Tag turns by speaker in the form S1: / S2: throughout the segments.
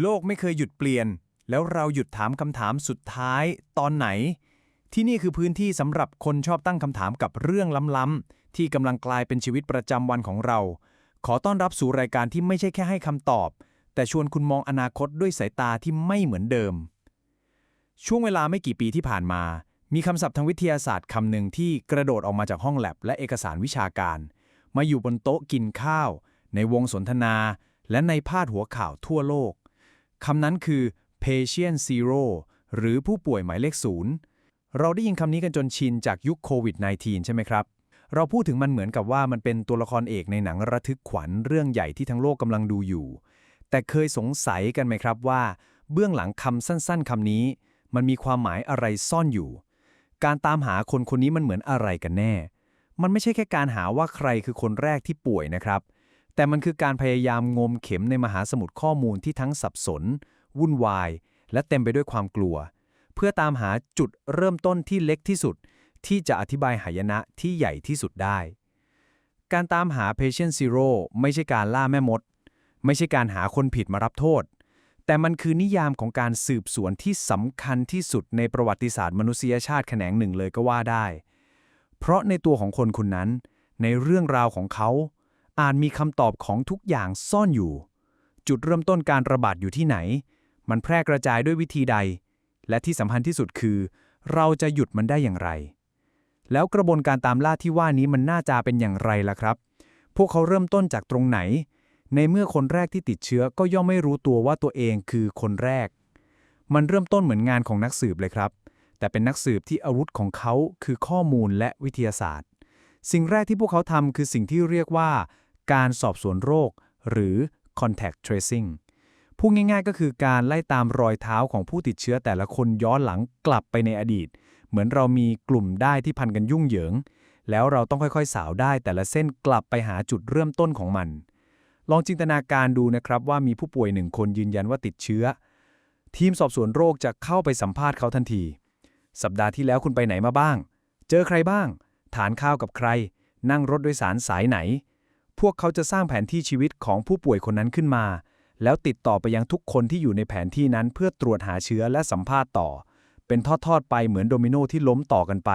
S1: โลกไม่เคยหยุดเปลี่ยน แล้วเราหยุดถามคำถามสุดท้ายตอนไหน ที่นี่คือพื้นที่สำหรับคนชอบตั้งคำถามกับเรื่องล้ำๆที่กำลังกลายเป็นชีวิตประจำวันของเรา ขอต้อนรับสู่รายการที่ไม่ใช่แค่ให้คำตอบ แต่ชวนคุณมองอนาคตด้วยสายตาที่ไม่เหมือนเดิม ช่วงเวลาไม่กี่ปีที่ผ่านมา มีคำศัพท์ทางวิทยาศาสตร์คำหนึ่งที่กระโดดออกมาจากห้องแลบและเอกสารวิชาการ มาอยู่บนโต๊ะกินข้าว ในวงสนทนา และในพาดหัวข่าวทั่วโลก คำนั้นคือ patient zero หรือผู้ป่วยหมายเลขศูนย์เราได้ยินคำนี้กันจนชินจากยุคโควิด -19 ใช่ไหมครับ เราพูดถึงมันเหมือนกับว่ามันเป็นตัวละครเอกในหนังระทึกขวัญเรื่องใหญ่ที่ทั้งโลกกำลังดูอยู่ แต่เคยสงสัยกันไหมครับว่า เบื้องหลังคำสั้นๆคำนี้ มันมีความหมายอะไรซ่อนอยู่ การตามหาคนคนนี้มันเหมือนอะไรกันแน่ มันไม่ใช่แค่การหาว่าใครคือคนแรกที่ป่วยนะครับ แต่มันคือการพยายามงมเข็มในมหาสมุทรข้อมูลที่ทั้งสับสน วุ่นวาย และเต็มไปด้วยความกลัว เพื่อตามหาจุดเริ่มต้นที่เล็กที่สุด ที่จะอธิบายหายนะที่ใหญ่ที่สุดได้ การตามหา patient zero ไม่ใช่การล่าแม่มด ไม่ใช่การหาคนผิดมารับโทษ แต่มันคือนิยามของการสืบสวนที่สำคัญที่สุดในประวัติศาสตร์มนุษยชาติแขนงหนึ่งเลยก็ว่าได้ เพราะในตัวของคนคนนั้น ในเรื่องราวของเขา อาจมีคำตอบของทุกอย่างซ่อนอยู่ จุดเริ่มต้นการระบาดอยู่ที่ไหน มันแพร่กระจายด้วยวิธีใด และที่สำคัญที่สุดคือ เราจะหยุดมันได้อย่างไร แล้วกระบวนการตามล่าที่ว่านี้มันน่าจะเป็นอย่างไรล่ะครับ พวกเขาเริ่มต้นจากตรงไหน ในเมื่อคนแรกที่ติดเชื้อก็ย่อมไม่รู้ตัวว่าตัวเองคือคนแรก มันเริ่มต้นเหมือนงานของนักสืบเลยครับ แต่เป็นนักสืบที่อาวุธของเขาคือข้อมูลและวิทยาศาสตร์ สิ่งแรกที่พวกเขาทำคือสิ่งที่เรียกว่า การสอบสวนโรค หรือ contact tracing พูดง่ายๆ ก็คือการไล่ตามรอยเท้าของผู้ติดเชื้อแต่ละคนย้อนหลังกลับไปในอดีต เหมือนเรามีกลุ่มได้ที่พันกันยุ่งเหยิง แล้วเราต้องค่อยๆ สาวได้แต่ละเส้นกลับไปหาจุดเริ่มต้นของมัน ลองจินตนาการดูนะครับว่ามีผู้ป่วยหนึ่งคนยืนยันว่าติดเชื้อ ทีมสอบสวนโรคจะเข้าไปสัมภาษณ์เขาทันที สัปดาห์ที่แล้วคุณไปไหนมาบ้าง เจอใครบ้างทานข้าวกับใคร นั่งรถโดยสารสายไหน พวกเขาจะสร้างแผนที่ชีวิตของผู้ป่วยคนนั้นขึ้นมา แล้วติดต่อไปยังทุกคนที่อยู่ในแผนที่นั้นเพื่อตรวจหาเชื้อและสัมภาษณ์ต่อ เป็นทอดๆไปเหมือนโดมิโนที่ล้มต่อกันไป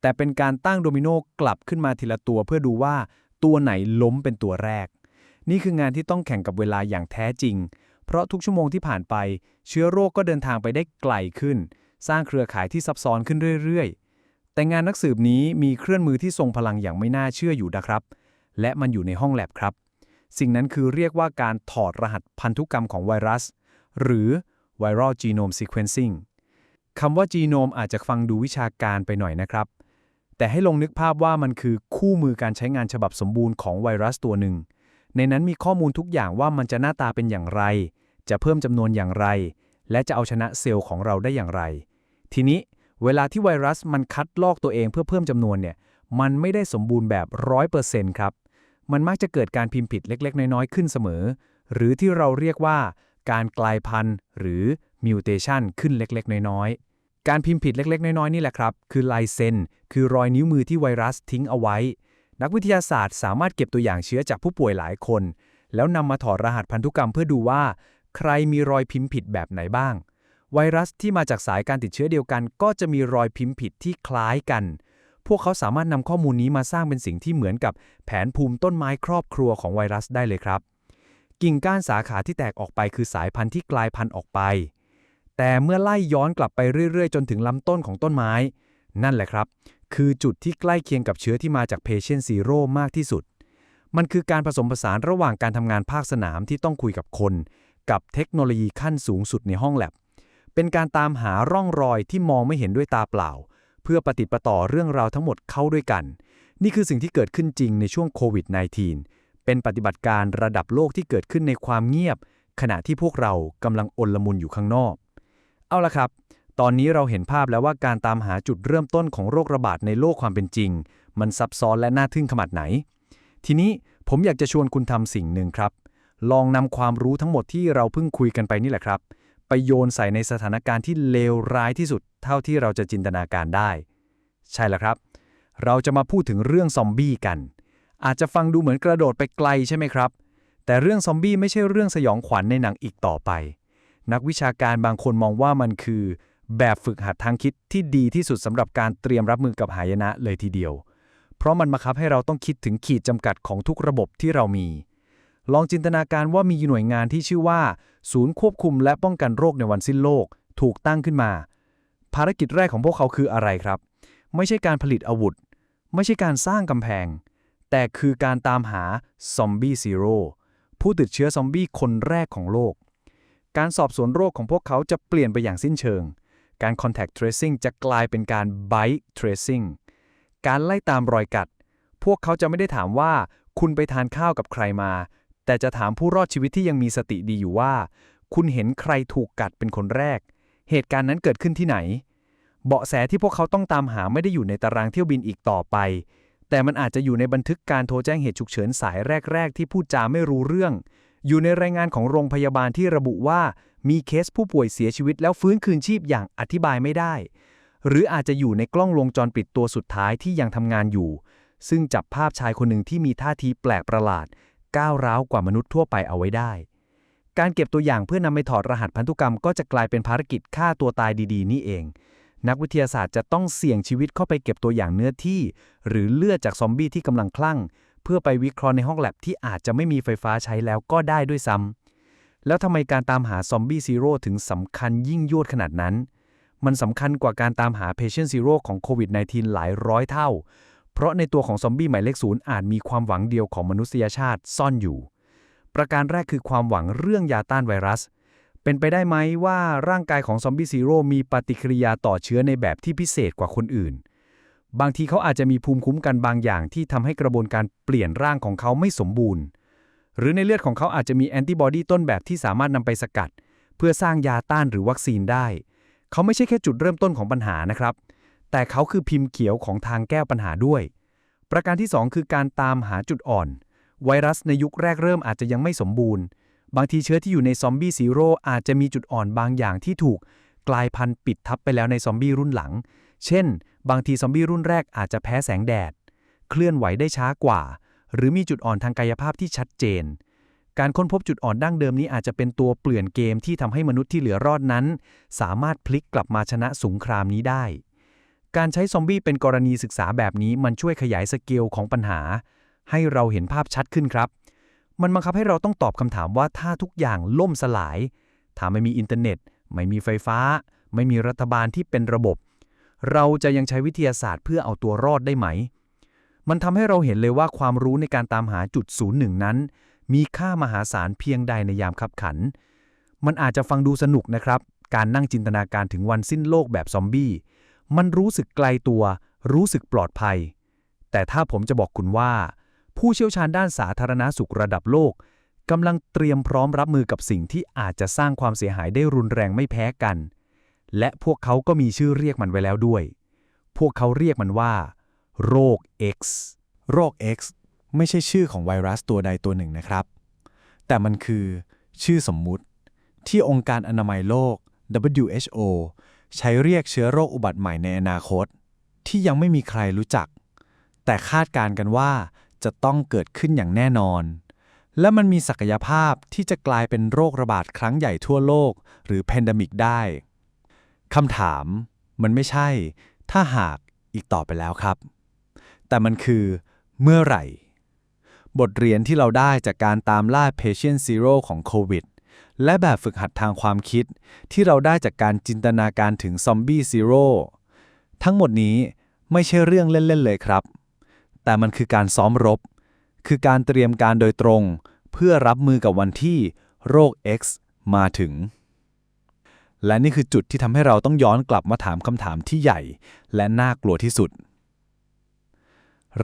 S1: แต่เป็นการตั้งโดมิโนกลับขึ้นมาทีละตัวเพื่อดูว่า ตัวไหนล้มเป็นตัวแรก นี่คืองานที่ต้องแข่งกับเวลาอย่างแท้จริง เพราะทุกชั่วโมงที่ผ่านไป เชื้อโรคก็เดินทางไปได้ไกลขึ้น สร้างเครือข่ายที่ซับซ้อนขึ้นเรื่อยๆ แต่งานนักสืบนี้มีเครื่องมือที่ทรงพลังอย่างไม่น่าเชื่ออยู่นะครับ และมันอยู่ในห้องแลบครับ สิ่งนั้นคือเรียกว่าการถอดรหัสพันธุกรรมของไวรัส หรือ viral genome sequencing คำว่า genome อาจจะฟังดูวิชาการไปหน่อยนะครับ แต่ให้ลงนึกภาพว่ามันคือคู่มือการใช้งานฉบับสมบูรณ์ของไวรัสตัวหนึ่ง ในนั้นมีข้อมูลทุกอย่างว่ามันจะหน้าตาเป็นอย่างไร จะเพิ่มจำนวนอย่างไร และจะเอาชนะเซลล์ของเราได้อย่างไร ทีนี้เวลาที่ไวรัสมันคัดลอกตัวเองเพื่อเพิ่มจำนวนเนี่ย มันไม่ได้สมบูรณ์แบบ100%ครับ มันมักจะเกิดการพิมพ์ผิดเล็ก ๆ น้อย ๆ ขึ้นเสมอ หรือที่เราเรียกว่า การกลายพันธุ์ หรือ mutation ขึ้นเล็ก ๆ น้อย ๆ การพิมพ์ผิดเล็ก ๆ น้อย ๆ นี่แหละครับ คือลายเซ็น คือรอยนิ้วมือที่ไวรัสทิ้งเอาไว้ นักวิทยาศาสตร์สามารถเก็บตัวอย่างเชื้อจากผู้ป่วยหลายคน แล้วนำมาถอดรหัสพันธุกรรมเพื่อดูว่า ใครมีรอยพิมพ์ผิดแบบไหนบ้าง ไวรัสที่มาจากสายการติดเชื้อเดียวกัน ก็จะมีรอยพิมพ์ผิดที่คล้ายกัน พวกเขาสามารถนำข้อมูลนี้มาสร้างเป็นสิ่งที่เหมือนกับแผนภูมิต้นไม้ครอบครัวของไวรัสได้เลยครับ กิ่งก้านสาขาที่แตกออกไปคือสายพันธุ์ที่กลายพันธุ์ออกไป แต่เมื่อไล่ย้อนกลับไปเรื่อยๆ จนถึงลำต้นของต้นไม้ นั่นแหละครับ คือจุดที่ใกล้เคียงกับเชื้อที่มาจาก Patient Zero มากที่สุด มันคือการผสมผสานระหว่างการทำงานภาคสนามที่ต้องคุยกับคน กับเทคโนโลยีขั้นสูงสุดในห้องแลบเป็นการตามหาร่องรอยที่มองไม่เห็นด้วยตาเปล่า เพื่อปฏิประต่อเรื่องราวทั้งหมดเข้าด้วยกัน นี่คือสิ่งที่เกิดขึ้นจริงในช่วงโควิด -19 เป็นปฏิบัติการระดับโลกที่เกิดขึ้นในความเงียบ ขณะที่พวกเรากำลังอนลมุนอยู่ข้างนอก เอาละครับ ตอนนี้เราเห็นภาพแล้วว่าการตามหาจุดเริ่มต้นของโรคระบาดในโลกความเป็นจริง มันซับซ้อนและน่าทึ่งขนาดไหน ทีนี้ผมอยากจะชวนคุณทำสิ่งหนึ่งครับ ลองนำความรู้ทั้งหมดที่เราเพิ่งคุยกันไปนี่แหละครับ ไปโยนใส่ในสถานการณ์ที่เลวร้ายที่สุดเท่าที่เราจะจินตนาการได้ ใช่แล้วครับ เราจะมาพูดถึงเรื่องซอมบี้กัน อาจจะฟังดูเหมือนกระโดดไปไกลใช่ไหมครับ แต่เรื่องซอมบี้ไม่ใช่เรื่องสยองขวัญในหนังอีกต่อไป นักวิชาการบางคนมองว่ามันคือ แบบฝึกหัดทางคิดที่ดีที่สุดสำหรับการเตรียมรับมือกับหายนะเลยทีเดียว เพราะมันบังคับให้เราต้องคิดถึงขีดจำกัดของทุกระบบที่เรามี ลองจินตนาการว่ามีหน่วยงานที่ชื่อว่า ศูนย์ควบคุมและป้องกันโรคในวันสิ้นโลก ถูกตั้งขึ้นมา ภารกิจแรกของพวกเขาคืออะไรครับ ไม่ใช่การผลิตอาวุธ ไม่ใช่การสร้างกำแพง แต่คือการตามหาซอมบี้ซีโร่ผู้ติดเชื้อซอมบี้คนแรกของโลก การสอบสวนโรคของพวกเขาจะเปลี่ยนไปอย่างสิ้นเชิง การ contact tracing จะกลายเป็นการ bite tracing การไล่ตามรอยกัด พวกเขาจะไม่ได้ถามว่าคุณไปทานข้าวกับใครมา แต่จะถามผู้รอดชีวิตที่ยังมีสติดีอยู่ว่า คุณเห็นใครถูกกัดเป็นคนแรก เหตุการณ์นั้นเกิดขึ้นที่ไหน เบาะแสที่พวกเขาต้องตามหาไม่ได้อยู่ในตารางเที่ยวบินอีกต่อไป แต่มันอาจจะอยู่ในบันทึกการโทรแจ้งเหตุฉุกเฉินสายแรก ๆ ที่พูดจาไม่รู้เรื่อง อยู่ในรายงานของโรงพยาบาลที่ระบุว่ามีเคสผู้ป่วยเสียชีวิตแล้วฟื้นคืนชีพอย่างอธิบายไม่ได้ หรืออาจจะอยู่ในกล้องวงจรปิดตัวสุดท้ายที่ยังทำงานอยู่ ซึ่งจับภาพชายคนหนึ่งที่มีท่าทีแปลกประหลาด ก้าวร้าวกว่ามนุษย์ทั่วไปเอาไว้ได้ การเก็บตัวอย่างเพื่อนำไปถอดรหัสพันธุกรรมก็จะกลายเป็นภารกิจฆ่าตัวตายดีๆ นี่เอง นักวิทยาศาสตร์จะต้องเสี่ยงชีวิตเข้าไปเก็บตัวอย่างเนื้อที่ หรือเลือดจากซอมบี้ที่กำลังคลั่ง เพื่อไปวิเคราะห์ในห้องแลบที่อาจจะไม่มีไฟฟ้าใช้แล้วก็ได้ด้วยซ้ำแล้วทำไมการตามหาซอมบี้ซีโร่ถึงสำคัญยิ่งยวดขนาดนั้นมันสำคัญกว่าการตามหา Patient Zero ของโควิด -19 หลายร้อยเท่า เพราะในตัวของซอมบี้หมายเลขศูนย์อาจมีความหวังเดียวของมนุษยชาติซ่อนอยู่ ประการแรกคือความหวังเรื่องยาต้านไวรัส เป็นไปได้ไหมว่าร่างกายของซอมบี้ซีโร่มีปฏิกิริยาต่อเชื้อในแบบที่พิเศษกว่าคนอื่น บางทีเขาอาจจะมีภูมิคุ้มกันบางอย่างที่ทำให้กระบวนการเปลี่ยนร่างของเขาไม่สมบูรณ์ หรือในเลือดของเขาอาจจะมีแอนติบอดีต้นแบบที่สามารถนำไปสกัด เพื่อสร้างยาต้านหรือวัคซีนได้ เขาไม่ใช่แค่จุดเริ่มต้นของปัญหานะครับ แต่เขาคือพิมพ์เขียวของทางแก้ปัญหาด้วย ประการที่ 2 คือการตามหาจุดอ่อน ไวรัสในยุคแรกเริ่มอาจจะยังไม่สมบูรณ์ บางทีเชื้อที่อยู่ในซอมบี้ซีโร่อาจจะมีจุดอ่อนบางอย่างที่ถูก กลายพันธุ์ปิดทับไปแล้วในซอมบี้รุ่นหลัง เช่น บางทีซอมบี้รุ่นแรกอาจจะแพ้แสงแดด เคลื่อนไหวได้ช้ากว่า หรือมีจุดอ่อนทางกายภาพที่ชัดเจน การค้นพบจุดอ่อนดั้งเดิมนี้อาจจะเป็นตัวเปลี่ยนเกมที่ทำให้มนุษย์ที่เหลือรอดนั้น สามารถพลิกกลับมาชนะสงครามนี้ได้ การใช้ซอมบี้เป็นกรณีศึกษาแบบนี้มันช่วยขยายสเกลของปัญหา ให้เราเห็นภาพชัดขึ้นครับ มันบังคับให้เราต้องตอบคำถามว่าถ้าทุกอย่างล่มสลาย ถ้าไม่มีอินเทอร์เน็ต ไม่มีไฟฟ้า ไม่มีรัฐบาลที่เป็นระบบ เราจะยังใช้วิทยาศาสตร์เพื่อเอาตัวรอดได้ไหม มันทำให้เราเห็นเลยว่าความรู้ในการตามหาจุดศูนย์หนึ่งนั้น มีค่ามหาศาลเพียงใดในยามขับขัน มันอาจจะฟังดูสนุกนะครับ การนั่งจินตนาการถึงวันสิ้นโลกแบบซอมบี้ มันรู้สึกไกลตัว รู้สึกปลอดภัย แต่ถ้าผมจะบอกคุณว่า ผู้เชี่ยวชาญด้านสาธารณาสุขระดับโลกกำลังเตรียมพร้อมรับมือกับสิ่งที่อาจจะสร้างความเสียหายได้รุนแรงไม่แพ้กัน และพวกเขาก็มีชื่อเรียกมันไว้แล้วด้วย พวกเขาเรียกมันว่า โรค X
S2: โรค X ไม่ใช่ชื่อของไวรัสตัวใดตัวหนึ่งนะครับ แต่มันคือชื่อสมมุติที่องค์การอนามัยโลก WHO ใช้เรียกเชื้อโรคอุบัติใหม่ในอนาคต ที่ยังไม่มีใครรู้จัก แต่คาดการกันว่าจะต้องเกิดขึ้นอย่างแน่นอน และมันมีศักยภาพที่จะกลายเป็นโรคระบาดครั้งใหญ่ทั่วโลก หรือแพนดมิกได้คำถาม มันไม่ใช่ ถ้าหากอีกต่อไปแล้วครับ แต่มันคือเมื่อไหร่ บทเรียนที่เราได้จากการตามล่า Patient Zero ของโควิด และแบบฝึกหัดทางความคิด ที่เราได้จากการจินตนาการถึงซอมบี้ซีโร่ทั้งหมดนี้ไม่ใช่เรื่องเล่น ๆ เลยครับ แต่มันคือการซ้อมรบ คือการเตรียมการโดยตรง เพื่อรับมือกับวันที่โรค X มาถึง และนี่คือจุดที่ทำให้เราต้องย้อนกลับมาถามคำถามที่ใหญ่ และน่ากลัวที่สุด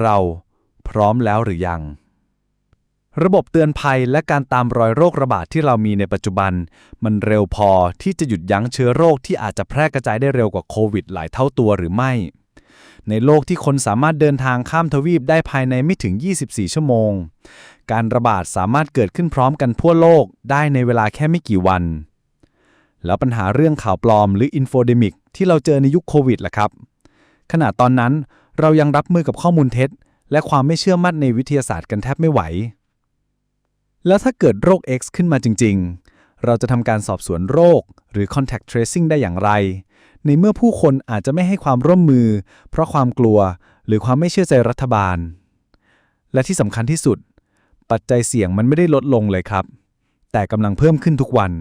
S2: เราพร้อมแล้วหรือยัง ระบบเตือนภัยและการตามรอยโรคระบาดที่เรามีในปัจจุบัน มันเร็วพอที่จะหยุดยั้งเชื้อโรคที่อาจจะแพร่กระจายได้เร็วกว่าโควิดหลายเท่าตัวหรือไม่ ในโลกที่คนสามารถเดินทางข้ามทวีปได้ภายในไม่ถึง 24 ชั่วโมง การระบาดสามารถเกิดขึ้นพร้อมกันทั่วโลกได้ในเวลาแค่ไม่กี่วัน แล้วปัญหาเรื่องข่าวปลอมหรืออินโฟเดมิกที่เราเจอในยุคโควิดล่ะครับ ขณะตอนนั้นเรายังรับมือกับข้อมูลเท็จ และความไม่เชื่อมั่นในวิทยาศาสตร์กันแทบไม่ไหว แล้วถ้าเกิดโรค X ขึ้นมาจริง ๆ เราจะทำการสอบสวนโรค หรือ contact tracing ได้อย่างไร ในเมื่อผู้คนอาจจะไม่ให้ความร่วมมือ เพราะความกลัว หรือความไม่เชื่อใจรัฐบาล และที่สำคัญที่สุด ปัจจัยเสี่ยงมันไม่ได้ลดลงเลยครับ แต่กำลังเพิ่มขึ้นทุกวัน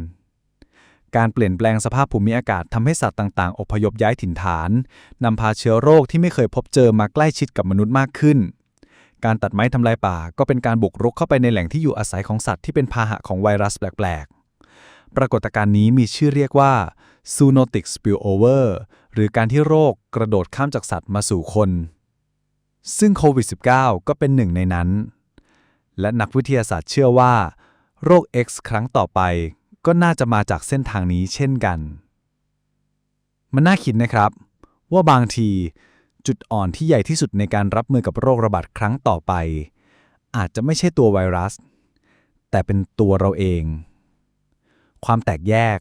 S2: การเปลี่ยนแปลงสภาพภูมิอากาศทำให้สัตว์ต่าง ๆ อพยพย้ายถิ่นฐานนำพาเชื้อโรคที่ไม่เคยพบเจอมาใกล้ชิดกับมนุษย์มากขึ้น การตัดไม้ทำลายป่าก็เป็นการบุกรุกเข้าไปในแหล่งที่อยู่อาศัยของสัตว์ที่เป็นพาหะของไวรัสแปลกๆ ปรากฏการณ์นี้มีชื่อเรียกว่า zoonotic spillover หรือการที่โรคกระโดดข้ามจากสัตว์มาสู่คน ซึ่งโควิด -19 ก็เป็นหนึ่งในนั้น และนักวิทยาศาสตร์เชื่อว่า โรค X ครั้งต่อไป ก็น่าจะมาจากเส้นทางนี้เช่นกัน มันน่าคิดนะครับ ว่าบางที จุดอ่อนที่ใหญ่ที่สุดในการรับมือกับโรคระบาดครั้งต่อไป อาจจะไม่ใช่ตัวไวรัส แต่เป็นตัวเราเอง ความแตกแยก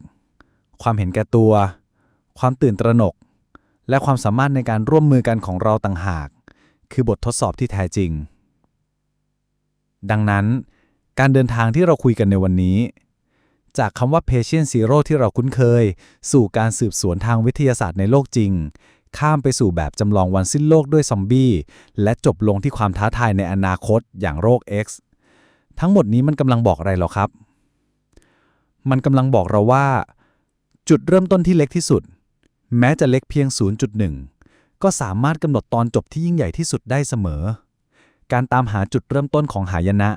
S2: ความเห็นแก่ตัว ความตื่นตระหนก และความสามารถในการร่วมมือกันของเราต่างหาก คือบททดสอบที่แท้จริง ดังนั้นการเดินทางที่เราคุยกันในวันนี้ จากคำว่า patient zero ที่เราคุ้นเคย สู่การสืบสวนทางวิทยาศาสตร์ในโลกจริง ข้ามไปสู่แบบจำลองวันสิ้นโลกด้วยซอมบี้ และจบลงที่ความท้าทายในอนาคตอย่างโรค X ทั้งหมดนี้มันกำลังบอกอะไรหรอครับ มันกำลังบอกเราว่า จุดเริ่มต้นที่เล็กที่สุด แม้จะเล็กเพียง 0.1 ก็สามารถกำหนดตอนจบที่ยิ่งใหญ่ที่สุดได้เสมอ การตามหาจุดเริ่มต้นของหายนะ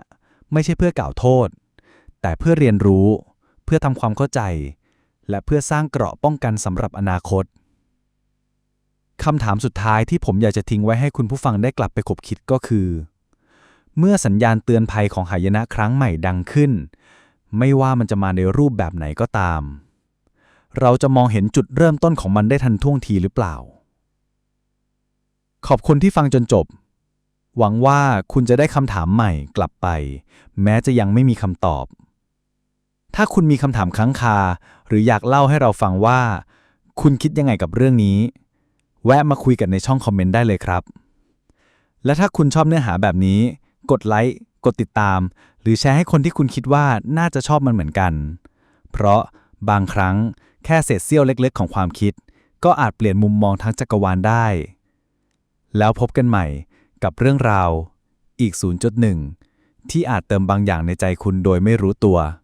S2: ไม่ใช่เพื่อกล่าวโทษ แต่เพื่อเรียนรู้ เพื่อทำความเข้าใจ และเพื่อสร้างเกราะป้องกันสำหรับอนาคต คำถามสุดท้ายที่ผมอยากจะทิ้งไว้ให้คุณผู้ฟังได้กลับไปคบคิดก็คือ เมื่อสัญญาณเตือนภัยของหายนะครั้งใหม่ดังขึ้น ไม่ว่ามันจะมาในรูปแบบไหนก็ตาม เราจะมองเห็นจุดเริ่มต้นของมันได้ทันท่วงทีหรือเปล่า ขอบคุณที่ฟังจนจบ หวังว่าคุณจะได้คำถามใหม่กลับไป แม้จะยังไม่มีคำตอบ ถ้าคุณมีคำถามค้างคา หรืออยากเล่าให้เราฟังว่า คุณคิดยังไงกับเรื่องนี้ แวะมาคุยกันในช่องคอมเมนต์ได้เลยครับ และถ้าคุณชอบเนื้อหาแบบนี้ กดไลค์กดติดตาม หรือแชร์ให้คนที่คุณคิดว่าน่าจะชอบมันเหมือนกัน เพราะบางครั้งแค่เศษเสี้ยวเล็กๆ ของความคิด ก็อาจเปลี่ยนมุมมองทั้งจักรวาลได้ แล้วพบกันใหม่กับเรื่องราว อีก 0.1 ที่อาจเติมบางอย่างในใจคุณโดยไม่รู้ตัว